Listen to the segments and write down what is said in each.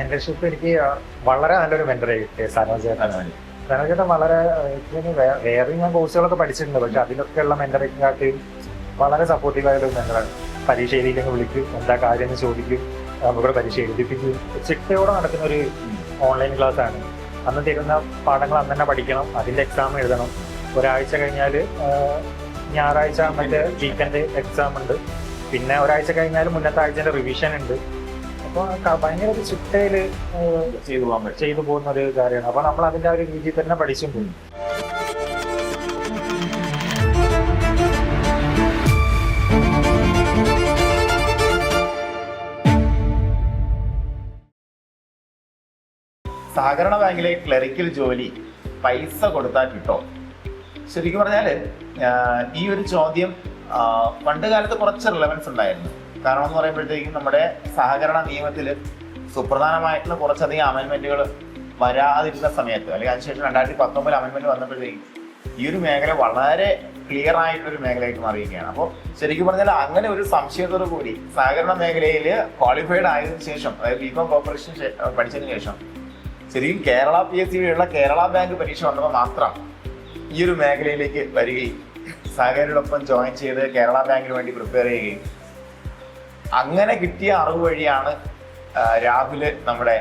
Mentorship എനിക്ക് വളരെ നല്ലൊരു മെന്ററെ കിട്ടിയ സനോജേട്ടൻ സനോജേട്ടൻ വളരെ വേറെ ഞാൻ കോഴ്സുകളൊക്കെ പഠിച്ചിട്ടുണ്ട് പക്ഷെ അതിലൊക്കെ ഉള്ള മെന്ററിനെക്കാട്ടി വളരെ സപ്പോർട്ടീവ് ആയ ഒരു മെന്ററാണ്. പരീക്ഷ എഴുതിയില്ലെങ്കിൽ വിളിക്കും എന്താ കാര്യം എന്ന് ചോദിക്കും നമുക്കിവിടെ പരീക്ഷ എഴുതിപ്പിക്കും. ചിട്ടയോടെ നടക്കുന്ന ഒരു ഓൺലൈൻ ക്ലാസ് ആണ് അന്ന് തരുന്ന പാഠങ്ങൾ അന്ന് തന്നെ പഠിക്കണം അതിന്റെ എക്സാം എഴുതണം. ഒരാഴ്ച കഴിഞ്ഞാൽ ഞായറാഴ്ച മറ്റേ വീക്കെൻഡ്. എക്സാം ഉണ്ട്. പിന്നെ ഒരാഴ്ച കഴിഞ്ഞാൽ മുന്നത്തെ ആഴ്ചന്റെ റിവിഷൻ ഉണ്ട്. അപ്പോൾ ഭയങ്കര ഒരു ചിട്ടയിൽ ചെയ്തു പോകാൻ പറ്റും ചെയ്തു പോകുന്ന ഒരു കാര്യമാണ്. അപ്പൊ നമ്മൾ അതിന്റെ ഒരു രീതിയിൽ തന്നെ പഠിച്ചും പോകും. സഹകരണ ബാങ്കിലെ ക്ലറിക്കൽ ജോലി പൈസ കൊടുത്താൽ കിട്ടോ? ശരിക്കും പറഞ്ഞാൽ ഈ ഒരു ചോദ്യം പണ്ട് കാലത്ത് കുറച്ച് റിലവൻസ് ഉണ്ടായിരുന്നു. കാരണം എന്ന് പറയുമ്പോഴത്തേക്കും നമ്മുടെ സഹകരണ നിയമത്തിൽ സുപ്രധാനമായിട്ടുള്ള കുറച്ചധികം അമെന്റ്മെന്റുകൾ വരാതിരുന്ന സമയത്ത് അല്ലെങ്കിൽ അതിനുശേഷം രണ്ടായിരത്തി പത്തൊമ്പതിൽ അമെന്റ്മെന്റ് വന്നപ്പോഴത്തേക്കും ഈ ഒരു മേഖല വളരെ ക്ലിയർ ആയിട്ടുള്ള ഒരു മേഖലയായിട്ട് മാറിയിരിക്കുകയാണ്. അപ്പോൾ ശരിക്കും പറഞ്ഞാൽ അങ്ങനെ ഒരു സംശയത്തോടു കൂടി സഹകരണ മേഖലയിൽ ക്വാളിഫൈഡ് ആയതിനു ശേഷം അതായത് ബികോം കോർപ്പറേഷൻ പഠിച്ചതിന് ശേഷം ശരിക്കും കേരള പി എസ് സിയിലുള്ള കേരള ബാങ്ക് പരീക്ഷ വന്നപ്പോൾ മാത്രം ഈ ഒരു മേഖലയിലേക്ക് വരികയും സഹകരണയോടൊപ്പം ജോയിൻ ചെയ്ത് കേരള ബാങ്കിന് വേണ്ടി പ്രിപ്പയർ ചെയ്യുകയും അങ്ങനെ കിട്ടിയ അറിവ് വഴിയാണ് രാഹുൽ നമ്മുടെ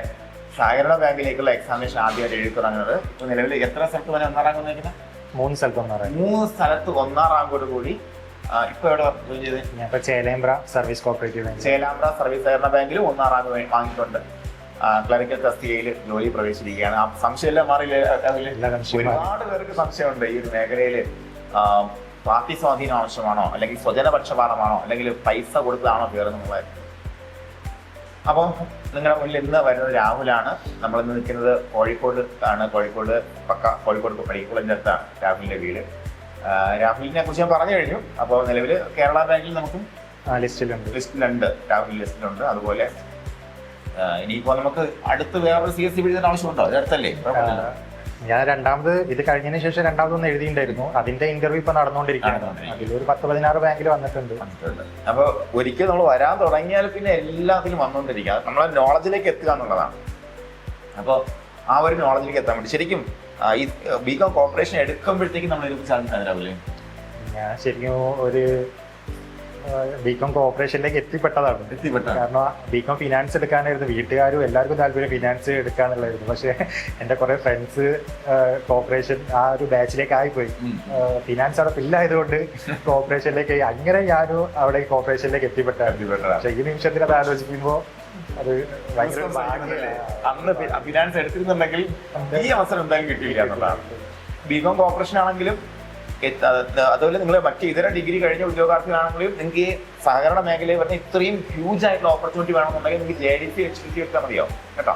സഹകരണ ബാങ്കിലേക്കുള്ള എക്സാമിനേഷൻ ആദ്യമായിട്ട് എഴുതി തുടങ്ങുന്നത് ഇപ്പൊ നിലവിൽ എത്ര സ്ഥലത്ത് വരെ ഒന്നാം റാങ്ക് വന്നിരിക്കുന്നത് മൂന്ന് സ്ഥലത്ത് ഒന്നാം റാങ്ക്. മൂന്ന് സ്ഥലത്ത് ഒന്നാം റാങ്കോട് കൂടി. ഇപ്പൊ എവിടെ ജോയിൻ ചെയ്ത്? ഞാൻ ഇപ്പൊ Chelembra service cooperative bank Chelambra service സഹകരണ ബാങ്കിൽ ഒന്നാം റാങ്ക് വാങ്ങിയിട്ടുണ്ട്. ക്ലറിക്കൽ തസ്തികയിൽ ജോലി പ്രവേശിച്ചിരിക്കുകയാണ്. ആ സംശയമെല്ലാം മാറിയില്ലേ. ഒരുപാട് പേർക്ക് സംശയമുണ്ട് ഈ ഒരു മേഖലയിൽ പാർട്ടി സ്വാധീനം ആവശ്യമാണോ? അല്ലെങ്കിൽ സ്വജനപക്ഷപാതമാണോ? അല്ലെങ്കിൽ പൈസ കൊടുത്തതാണോ കയറുന്നത് അപ്പോൾ നിങ്ങളുടെ മുന്നിൽ ഇന്ന് വരുന്നത് രാഹുലാണ്. നമ്മൾ ഇന്ന് നിൽക്കുന്നത് കോഴിക്കോട് ആണ്. കോഴിക്കോട് പക്ക കോഴിക്കോട് പടിക്കുളന്റെ അടുത്താണ് രാഹുലിന്റെ വീട്. രാഹുലിനെ കുറിച്ച് ഞാൻ പറഞ്ഞു കഴിഞ്ഞു. അപ്പോൾ നിലവിൽ കേരള ബാങ്കിൽ നമുക്കും ലിസ്റ്റിലുണ്ട്. ലിസ്റ്റിലുണ്ട്. രാഹുൽ ലിസ്റ്റിലുണ്ട്. അതുപോലെ ഇനിയിപ്പോൾ ഇനിയിപ്പോ നമുക്ക് അടുത്ത് വേറൊരു സി എസ് സി പിടിച്ചതിന് ആവശ്യമുണ്ടോ? അടുത്തല്ലേ. ഞാൻ രണ്ടാമത് ഇത് കഴിഞ്ഞതിന് ശേഷം രണ്ടാമതൊന്ന് എഴുതിയിട്ടുണ്ടായിരുന്നു. അതിന്റെ ഇന്റർവ്യൂ ഇപ്പൊ നടന്നുകൊണ്ടിരിക്കുകയാണ്. അതിലൊരു പത്ത് പതിനാറ് ബാങ്കിൽ വന്നിട്ടുണ്ട്. അപ്പൊ ഒരിക്കൽ നമ്മൾ വരാൻ തുടങ്ങിയാൽ പിന്നെ എല്ലാത്തിലും വന്നുകൊണ്ടിരിക്കുക നമ്മളെ നോളജിലേക്ക് എത്തുക എന്നുള്ളതാണ്. അപ്പോൾ ആ ഒരു നോളജിലേക്ക് എത്താൻ വേണ്ടി. ശരിക്കും ഈ ബികോം കോർപ്പറേഷൻ എടുക്കുമ്പോഴത്തേക്കും നമ്മൾ ഇതിനെ രാവിലെ ഞാൻ ശരിക്കും ഒരു ബികോം കോപ്പറേഷനിലേക്ക് എത്തിപ്പെട്ടതാണ്. എത്തിപ്പെട്ട. കാരണം ബികോം ഫിനാൻസ് എടുക്കാനായിരുന്നു. വീട്ടുകാരും എല്ലാവർക്കും താല്പര്യം ഫിനാൻസ് എടുക്കാന്നുള്ളായിരുന്നു പക്ഷേ എന്റെ കുറെ ഫ്രണ്ട്സ് കോപ്പറേഷൻ ആ ഒരു ബാച്ചിലേക്ക് ആയിപ്പോയി. ഫിനാൻസ് അവിടെ ഇല്ലായതുകൊണ്ട് കോർപ്പറേഷനിലേക്ക് കോപ്പറേഷനിലേക്ക് അങ്ങനെ ഞാനും അവിടെ കോപ്പറേഷനിലേക്ക് എത്തിപ്പെട്ടായിരുന്നു പക്ഷേ ഈ നിമിഷത്തിൽ അത് ആലോചിക്കുമ്പോൾ അത് ഭയങ്കര. അന്ന് ഫിനാൻസ് എടുത്തിരുന്നുണ്ടെങ്കിൽ ഈ അവസരം എന്തായാലും കിട്ടിയില്ല എന്നുള്ളതാണ്. ബികോം കോർപ്പറേഷൻ ആണെങ്കിലും അതുപോലെ നിങ്ങൾ മറ്റ് ഇതര ഡിഗ്രി കഴിഞ്ഞ ഉദ്യോഗാർത്ഥികളാണെങ്കിലും നിങ്ങൾക്ക് ഈ സഹകരണ മേഖലയിൽ വരുന്ന ഇത്രയും ഹ്യൂജ് ആയിട്ടുള്ള ഓപ്പർച്യൂണിറ്റി വേണമെന്നുണ്ടെങ്കിൽ നിങ്ങൾക്ക് J D C H D എടുത്താൽ മതിയോ? കേട്ടോ?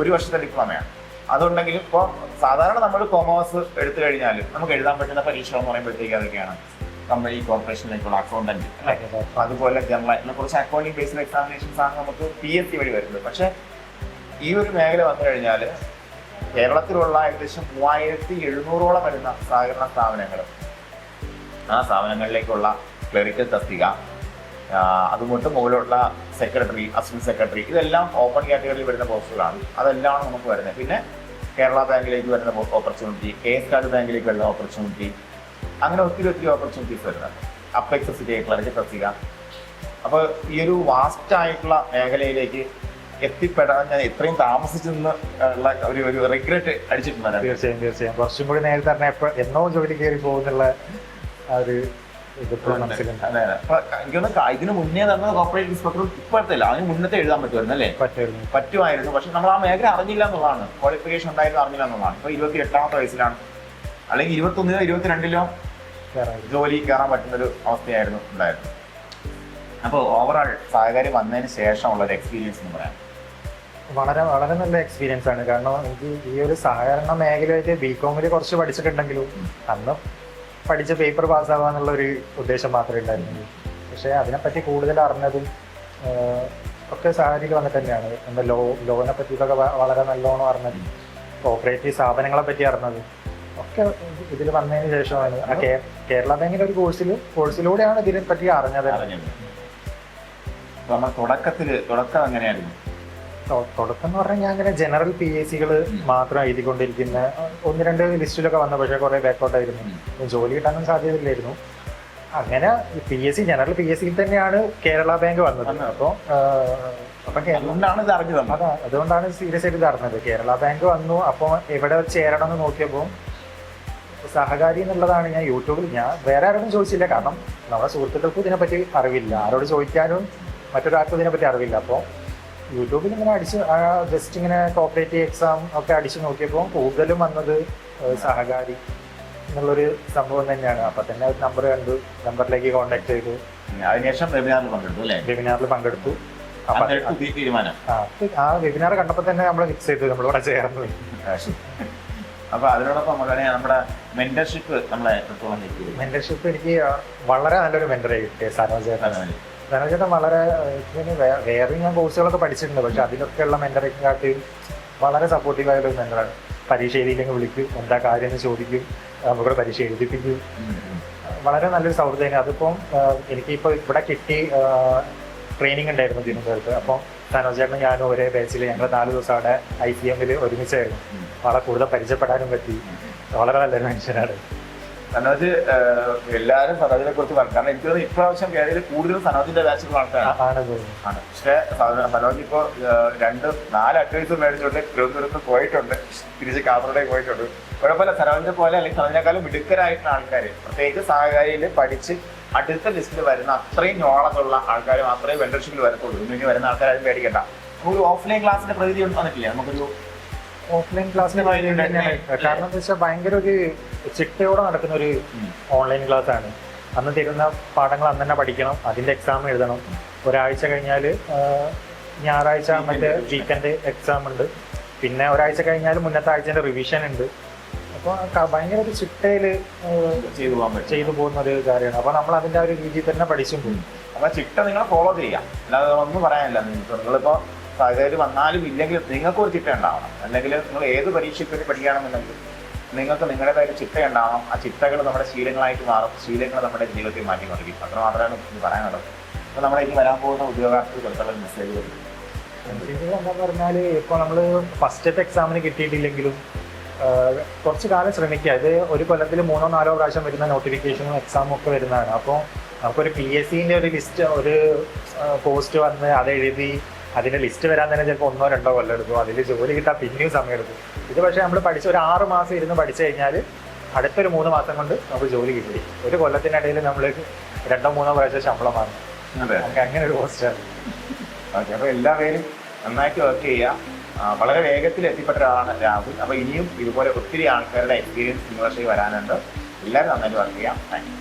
ഒരു വർഷത്തെ ഡിപ്ലോമയാണ് അതുണ്ടെങ്കിൽ ഇപ്പോൾ സാധാരണ നമ്മൾ കോമേഴ്സ് എടുത്തു കഴിഞ്ഞാൽ നമുക്ക് എഴുതാൻ പറ്റുന്ന പരീക്ഷ എന്ന് പറയുമ്പോഴത്തേക്ക് അതൊക്കെയാണ്. കമ്പനി കോർപ്പറേഷനിലേക്കുള്ള അക്കൗണ്ടന്റ് അല്ലേ? അപ്പൊ അതുപോലെ ജനറൽ കുറച്ച് അക്കൗണ്ടിങ് ബേസ്ഡ് എക്സാമിനേഷൻസ് ആണ് നമുക്ക് പി എസ് സി വഴി വരുന്നത്. പക്ഷേ ഈ ഒരു മേഖല വന്നു കഴിഞ്ഞാൽ കേരളത്തിലുള്ള ഏകദേശം മൂവായിരത്തി എഴുന്നൂറോളം വരുന്ന സഹകരണ സ്ഥാപനങ്ങൾ. ആ സ്ഥാപനങ്ങളിലേക്കുള്ള ക്ലറിക്കൽ തസ്തിക അതുകൊണ്ട് മുകളിലുള്ള സെക്രട്ടറി അസിസ്റ്റന്റ് സെക്രട്ടറി ഇതെല്ലാം ഓപ്പൺ കാറ്റഗറിയിൽ വരുന്ന പോസ്റ്റുകളാണ് അതെല്ലാം നമുക്ക് വരുന്നത്. പിന്നെ കേരള ബാങ്കിലേക്ക് വരുന്ന ഓപ്പർച്യൂണിറ്റി കെ എസ് കാർഡ് ബാങ്കിലേക്ക് വരുന്ന ഓപ്പർച്യൂണിറ്റി അങ്ങനെ ഒത്തിരി ഒത്തിരി ഓപ്പർച്യൂണിറ്റീസ് വരുന്നുണ്ട്. അപ്പെക്സസിറ്റി ക്ലറിക്കൽ തസ്തിക. അപ്പോൾ ഈ ഒരു വാസ്റ്റ് ആയിട്ടുള്ള മേഖലയിലേക്ക് എത്തിപ്പെടാൻ ഞാൻ ഇത്രയും താമസിച്ചെന്ന് ഉള്ള ഒരു ഒരു റിഗ്രറ്റ് അടിച്ചിട്ടുണ്ടായിരുന്നു തീർച്ചയായും തീർച്ചയായും. കുറച്ചും കൂടി നേരത്തെ തന്നെ എപ്പോ എന്നോ ജോലി കയറി പോകുന്നുള്ള ആ ഒരു എനിക്കൊന്ന് ഇതിന് മുന്നേ നടന്ന കോർപ്പറേറ്റ് ഇൻസ്പെക്ടർ ഇപ്പോഴത്തെ അതിന് മുന്നത്തെ എഴുതാൻ പറ്റുമായിരുന്നു അല്ലേ? പറ്റുമായിരുന്നു. പറ്റുമായിരുന്നു. പക്ഷെ നമ്മൾ ആ മേഖല അറിഞ്ഞില്ല എന്നുള്ളതാണ്. ക്വാളിഫിക്കേഷൻ ഉണ്ടായിരുന്നു അറിഞ്ഞില്ല എന്നുള്ളതാണ്. ഇപ്പൊ ഇരുപത്തി എട്ടാമത്തെ വയസ്സിലാണ്. അല്ലെങ്കിൽ ഇരുപത്തൊന്നിലോ ഇരുപത്തിരണ്ടിലോ. ജോലി കയറാൻ പറ്റുന്ന ഒരു അവസ്ഥയായിരുന്നു ഉണ്ടായിരുന്നു അപ്പോൾ ഓവറോൾ സഹകാരി വന്നതിന് ശേഷമുള്ള ഒരു എക്സ്പീരിയൻസ് എന്ന് പറയാം. വളരെ വളരെ നല്ല എക്സ്പീരിയൻസ് ആണ്. കാരണം എനിക്ക് ഈ ഒരു സഹകരണ മേഖലയായിട്ട് ബി കുറച്ച് പഠിച്ചിട്ടുണ്ടെങ്കിലും അന്ന് പഠിച്ച പേപ്പർ പാസ്സാവാന്നുള്ള ഒരു ഉദ്ദേശം മാത്രമേ ഉണ്ടായിരുന്നുള്ളൂ. പക്ഷേ അതിനെപ്പറ്റി കൂടുതൽ അറിഞ്ഞതും ഒക്കെ സാഹചര്യം വന്നിട്ട് തന്നെയാണ്. എന്താ ലോ ലോനെ പറ്റിയിട്ടൊക്കെ വളരെ നല്ലോണം അറിഞ്ഞത് കോപ്പറേറ്റീവ് സ്ഥാപനങ്ങളെ പറ്റി അറിഞ്ഞത് ഒക്കെ ഇതിൽ വന്നതിന് ശേഷമാണ്. ആ കേരള ബാങ്കിന്റെ ഒരു കോഴ്സിൽ കോഴ്സിലൂടെയാണ് ഇതിനെ പറ്റി അറിഞ്ഞത്. തുടക്കത്തിൽ തുടക്കം എങ്ങനെയായിരുന്നു? തൊ- തുടക്കം എന്ന് പറഞ്ഞാൽ ഞാൻ അങ്ങനെ ജനറൽ പി എസ് സികൾ മാത്രം എഴുതിക്കൊണ്ടിരിക്കുന്ന ഒന്ന് രണ്ട് ലിസ്റ്റിലൊക്കെ വന്ന പക്ഷേ കുറെ ബാക്കൗട്ട് ആയിരുന്നു. ജോലി കിട്ടാനും സാധ്യതയില്ലായിരുന്നു. അങ്ങനെ P S C general P S സിയിൽ തന്നെയാണ് കേരള ബാങ്ക് വന്നത്. അപ്പോൾ അപ്പം അതുകൊണ്ടാണ് ഇത് അറിഞ്ഞു അതാ അതുകൊണ്ടാണ് സീരിയസ് ആയിട്ട് ഇത് അറിഞ്ഞത്. കേരള ബാങ്ക് വന്നു അപ്പോൾ എവിടെ ചേരണം എന്ന് നോക്കിയപ്പോൾ സഹകാരി എന്നുള്ളതാണ് ഞാൻ യൂട്യൂബിൽ ഞാൻ വേറെ ആരോടും ചോദിച്ചില്ല. കാരണം നമ്മുടെ സുഹൃത്തുക്കൾക്കും ഇതിനെപ്പറ്റി അറിവില്ല. ആരോട് ചോദിക്കാനും മറ്റൊരാൾക്കും ഇതിനെപ്പറ്റി അറിവില്ല. അപ്പോൾ യൂട്യൂബിൽ ഇങ്ങനെ അടിച്ച് ജസ്റ്റ് ഇങ്ങനെ കോപ്പറേറ്റീവ് എക്സാം ഒക്കെ അടിച്ച് നോക്കിയപ്പോൾ കൂടുതലും വന്നത് സഹകാരി എന്നുള്ളൊരു സംഭവം തന്നെയാണ്. അപ്പൊ തന്നെ ഒരു നമ്പർ കണ്ടു നമ്പറിലേക്ക് കോൺടാക്ട് ചെയ്തു. അതിനുശേഷം വെബിനാറിൽ പങ്കെടുത്തു അല്ലേ? വെബിനാറിൽ പങ്കെടുത്തു. തീരുമാനം. ആ വെബിനാർ കണ്ടപ്പോൾ തന്നെ നമ്മൾ ഫിക്സ് ചെയ്തു നമ്മളിവിടെ ചേർന്നു. അപ്പൊ അതിനോടൊപ്പം നമ്മുടെ മെന്റർഷിപ്പ് നമ്മളെ മെന്റർഷിപ്പ് എനിക്ക് വളരെ നല്ലൊരു മെന്ററെ കിട്ടിയ സനോജ്. ചേട്ടൻ സനോജ് ചേട്ടൻ വളരെ വേറെ ഞാൻ കോഴ്സുകളൊക്കെ പഠിച്ചിട്ടുണ്ട്. പക്ഷെ അതിലൊക്കെയുള്ള മെന്ററിങ് കാട്ടി വളരെ സപ്പോർട്ടീവ് ആയൊരു മെന്ററാണ്. പരീക്ഷ എഴുതിയില്ലെങ്കിൽ വിളിക്കും എന്താ കാര്യം എന്ന് ചോദിക്കും നമുക്കിവിടെ പരീക്ഷ എഴുതിപ്പിക്കും. വളരെ നല്ലൊരു സൗഹൃദം അതിപ്പം എനിക്കിപ്പോൾ ഇവിടെ കിട്ടി ട്രെയിനിങ് ഉണ്ടായിരുന്നു തിരുവനന്തപുരത്ത് അപ്പോൾ സനോജ് ചേട്ടനും ഞാനും ഒരേ ബാച്ചിൽ ഞങ്ങൾ നാല് ദിവസം അവിടെ ഐ സി എമ്മിൽ ഒരുമിച്ചായിരുന്നു. വളരെ കൂടുതൽ പരിചയപ്പെടാനും പറ്റി. വളരെ നല്ലൊരു മനുഷ്യനാണ്. സനോജ് എല്ലാരും എല്ലാവരും സനോജിനെ കുറിച്ച് പറഞ്ഞു. കാരണം എനിക്ക് തോന്നുന്നു ഇപ്രാവശ്യം കേരളത്തിൽ കൂടുതലും സനോജിന്റെ ബാച്ചിലുള്ള ആൾക്കാരാണ്. പക്ഷെ ആണ് പക്ഷേ സനോജ് ഇപ്പോ രണ്ട് നാല് അഡ്വൈസ് മേടിച്ചുകൊണ്ട് തിരുവനന്തപുരത്ത് പോയിട്ടുണ്ട്. തിരിച്ച് കാസർഗോഡേക്ക് പോയിട്ടുണ്ട്. കുഴപ്പമില്ല സനോജിനെ പോലെ അല്ലെങ്കിൽ സനോജിനെക്കാളും മിടുക്കരായിട്ടുള്ള ആൾക്കാർ പ്രത്യേകിച്ച് സഹകാരിയിൽ പഠിച്ച് അടുത്ത ലിസ്റ്റിൽ വരുന്ന അത്രയും നോളജുള്ള ആൾക്കാർ മാത്രമേ വെണ്ടർഷിപ്പിൽ വരത്തുള്ളൂ. ഇനി വരുന്ന ആൾക്കാരും പേടിക്കണ്ട. ഒരു ഓഫ്ലൈൻ ക്ലാസ്സിന്റെ പ്രകൃതി ഒന്നും വന്നിട്ടില്ല. നമുക്കൊരു ഓഫ്ലൈൻ ക്ലാസ്സിന് തന്നെയാണ്. കാരണം എന്താ വെച്ചാൽ ഭയങ്കര ഒരു ചിട്ടയോടെ നടക്കുന്ന ഒരു ഓൺലൈൻ ക്ലാസ് ആണ് അന്ന് തരുന്ന പാഠങ്ങൾ അന്ന് തന്നെ പഠിക്കണം അതിന്റെ എക്സാം എഴുതണം. ഒരാഴ്ച കഴിഞ്ഞാൽ ഞായറാഴ്ച മറ്റേ വീക്കെൻഡ് എക്സാം ഉണ്ട്. പിന്നെ ഒരാഴ്ച കഴിഞ്ഞാൽ മുന്നത്തെ ആഴ്ചന്റെ റിവിഷൻ ഉണ്ട്. അപ്പോൾ ഭയങ്കര ഒരു ചിട്ടയിൽ ചെയ്തു പോകാൻ പറ്റും. ചെയ്തു പോകുന്ന ഒരു കാര്യമാണ്. അപ്പോൾ നമ്മൾ അതിന്റെ ആ ഒരു രീതിയിൽ തന്നെ പഠിച്ചും പോകും. അപ്പൊ ചിട്ട നിങ്ങൾ ഫോളോ ചെയ്യാം അല്ലാതെ ഒന്നും പറയാനില്ല. നിങ്ങളിപ്പോ സാഹചര്യം വന്നാലും ഇല്ലെങ്കിലും നിങ്ങൾക്ക് ഒരു ചിട്ട ഉണ്ടാവണം. അല്ലെങ്കിൽ നിങ്ങൾ ഏത് പരീക്ഷയ്ക്ക് വേണ്ടി പഠിക്കുകയാണെന്നുണ്ടെങ്കിൽ നിങ്ങൾക്ക് നിങ്ങളുടേതായ ചിട്ട ഉണ്ടാവണം. ആ ചിട്ടകൾ നമ്മുടെ ശീലങ്ങളായിട്ട് മാറും. ശീലങ്ങൾ നമ്മുടെ ജീവിതത്തിൽ മാറ്റിക്കൊണ്ടിരിക്കും അത്ര മാത്രമാണ് എനിക്ക് പറയാനുള്ളത്. അപ്പോൾ നമ്മുടെ ഇനി വരാൻ പോകുന്ന ഉദ്യോഗാർത്ഥികൾക്കുള്ള മെസ്സേജ് മെസ്സേജുകൾ എന്താ പറഞ്ഞാൽ ഇപ്പൊ നമ്മൾ ഫസ്റ്റത്തെ എക്സാമിന് കിട്ടിയിട്ടില്ലെങ്കിലും കുറച്ച് കാലം ശ്രമിക്കുക. ഇത് ഒരു കൊല്ലത്തിൽ മൂന്നോ നാലോ പ്രാവശ്യം വരുന്ന നോട്ടിഫിക്കേഷനും എക്സാമും ഒക്കെ വരുന്നതാണ്. അപ്പോൾ നമുക്കൊരു പി എസ് സിന്റെ ഒരു ലിസ്റ്റ് ഒരു പോസ്റ്റ് വന്ന് അത് എഴുതി അതിന്റെ ലിസ്റ്റ് വരാൻ തന്നെ ചിലപ്പോൾ ഒന്നോ രണ്ടോ കൊല്ലം എടുക്കും. അതിൽ ജോലി കിട്ടാൻ പിന്നെയും സമയം എടുക്കും ഇത് പക്ഷേ നമ്മൾ പഠിച്ച ഒരു ആറ് മാസം ഇരുന്ന് പഠിച്ചു കഴിഞ്ഞാൽ അടുത്തൊരു മൂന്ന് മാസം കൊണ്ട് നമുക്ക് ജോലി കിട്ടി. ഒരു കൊല്ലത്തിനിടയിൽ നമ്മൾ രണ്ടോ മൂന്നോ പ്രാവശ്യം ശമ്പളം വാങ്ങും. നമുക്ക് അങ്ങനെ ഒരു പോസ്റ്റാണ് ഓക്കെ എല്ലാ പേരും നന്നായിട്ട് വർക്ക് ചെയ്യുക. വളരെ വേഗത്തിൽ എത്തിപ്പെട്ട ഒരാളാണ് രാഹുൽ. അപ്പൊ ഇനിയും ഇതുപോലെ ഒത്തിരി ആൾക്കാരുടെ എക്സ്പീരിയൻസ് നിങ്ങളുടെ വരാനുണ്ട്. എല്ലാവരും നന്നായിട്ട് വർക്ക് ചെയ്യാം താങ്ക് യു